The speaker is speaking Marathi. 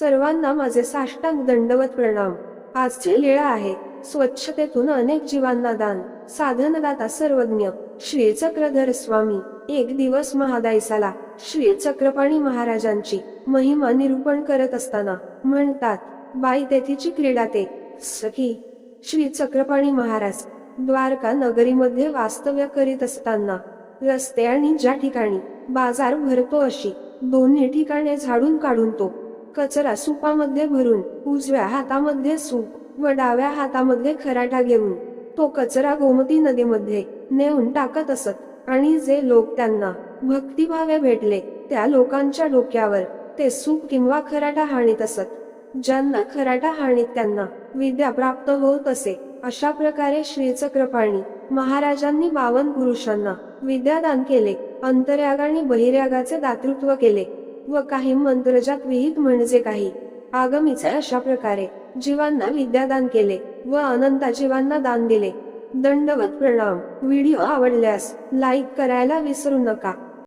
सर्वांना माझे साष्टांग दंडवत प्रणाम. आजची लीळा आहे. स्वच्छतेतून अनेक जीवांना दान. साधनदाता सर्वज्ञ. श्री चक्रधर स्वामी. एक दिवस महादायसाला श्री चक्रपाणी महाराजांची महिमा निरूपण करत असताना म्हणतात बाई तेथीची क्रीडा ते. सखी श्री चक्रपाणी महाराज द्वारका नगरीमध्ये वास्तव्य करीत असताना रस्ते आणि ज्या ठिकाणी बाजार भरतो अशी दोन्ही ठिकाणे झाडून काढून तो कचरा सुपामध्ये भरून उजव्या हातामध्ये सूप व डाव्या हातामध्ये खराटा घेऊन तो कचरा गोमती नदीमध्ये नेऊन टाकत असत. आणि जे लोक त्यांना भक्तिभावे भेटले त्या लोकांच्या डोक्यावर ते सूप किंवा खराटा हाणीत असत. ज्यांना खराटा हाणीत त्यांना विद्या प्राप्त होत असे अशा प्रकारे श्री चक्रपाणी महाराजांनी बावन पुरुषांना विद्यादान केले अंतर्याग आणि बहिर्यागाचे दातृत्व केले. व काही मंत्रजात विहित म्हणजे काही. आगमीचे अशा प्रकारे जीवांना विद्यादान केले व अनंता जीवांना दान दिले. दंडवत प्रणाम. व्हिडिओ आवडल्यास लाईक करायला विसरू नका.